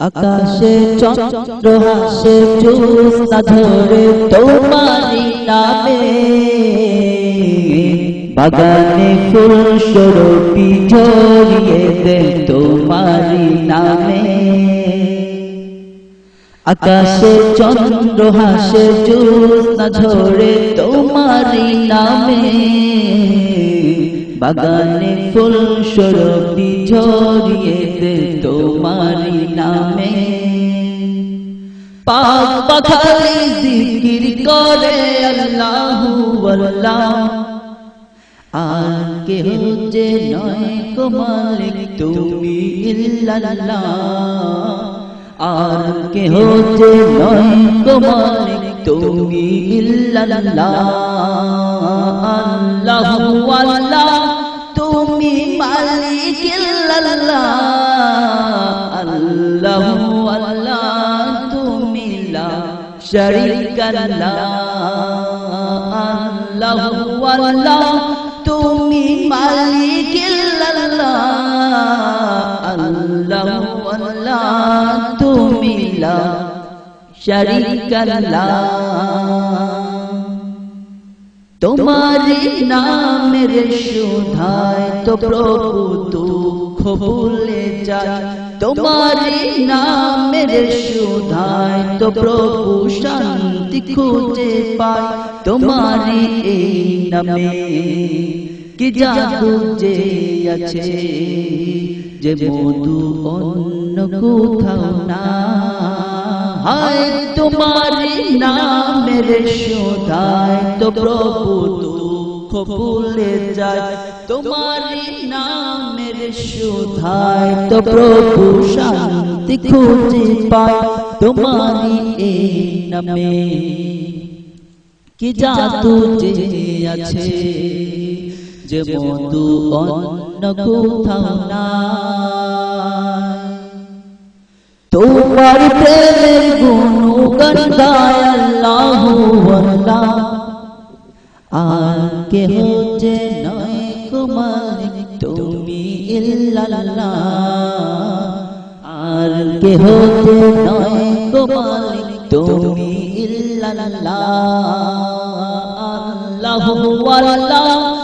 আকাশে চন্দ্র, হাসে জ্যোৎস্না ঝরে তোমারি নামে। বাগানে ফুল সরপি ঝরিয়ে দে তোমারি নামে। আকাশে চন্দ্র, হাসে জ্যোৎস্না ঝরে তোমারি নামে। বাগানে ফুল সরপি ঝরিয়ে দে তোমারি নামে। আর কেহ যে নয় গো মালিক, তুমি ইল্লাল্লাহ। আর নয় তুমি আল্লাহ। তুমি মালিক ইল্লাল্লাহ আল্লাহু আল্লাহ তুমি লা শারীকা লাহ আল্লাহু আল্লাহ তুমি মালিক ইল্লাল্লাহ আল্লাহু আল্লাহ তুমি লা শারীকা লাহ তোমারি নামের সুধায় তো প্রভু দুঃখ ভুলে যায়। তোমারি নামের সুধায় তো প্রভু শান্তি খুঁজে পায়। তোমারি এই নামে কি যে আছে? যে মধু অন্য কোথাও না হায় তোমারি নামের শোধায় তো প্রভু দুঃখ ভুলে যায়। তোমারি নামের শোধায় তো প্রভু শান্তি খুঁজে পায়। তোমারি নামে কি জাদু যে আছে? যে মধু অন্য কোথাও না তোমার প্রেমের গুণগান গায় আল্লাহু আল্লাহ আর কে হচ্ছে নয় কুমালিক তুমি ইল্লাল্লাহ আর কে হচ্ছে নয় কুমালিক তুমি ইল্লাল্লাহ আল্লাহু আল্লাহ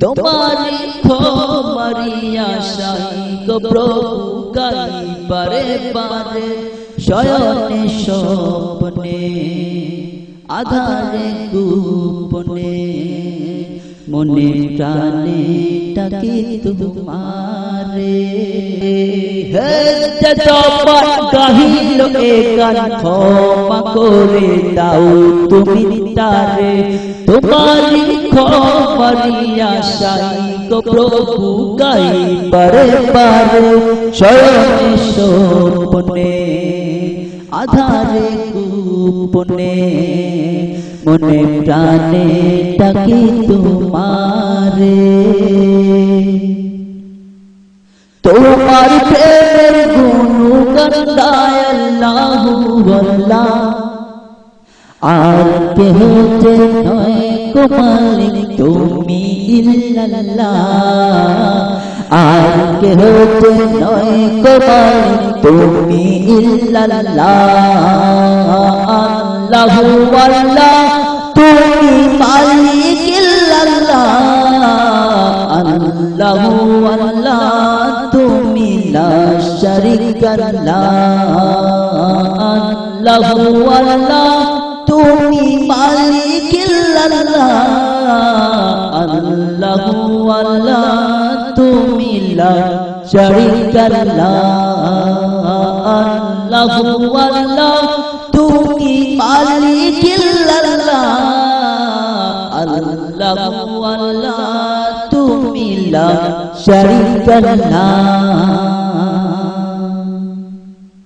তোমারি পারে পারে শয়নে স্বপ্নে আধারে গোপনে মনে প্রাণে তোমার করে দাও, তুমি তারে। তোমারি প্রভু, গাই পারে পারে স্বপ্নে আধারে গোপনে মনে প্রাণে ডাকি তোমারে। তোমার প্রেমের গুণগান গায় আল্লাহু আল্লাহ আর কেহ যে নয় কোমালিক তুমি ইল্লাল্লাহ আর কেহ যে নয় কোমালিক তুমি ইল্লাল্লাহ আল্লাহু আল্লাহ তুমি মালিক ইল্লাল্লাহ আল্লাহু আল্লাহ তুমি মালিক ইল্লাল্লাহ আল্লাহু আল্লাহ তুমি লা শারীকা লাহ আল্লাহু আল্লাহ তুমি মালিক ইল্লাল্লাহ আল্লাহু আল্লাহ তুমি তুমি লা শারিকা লাহ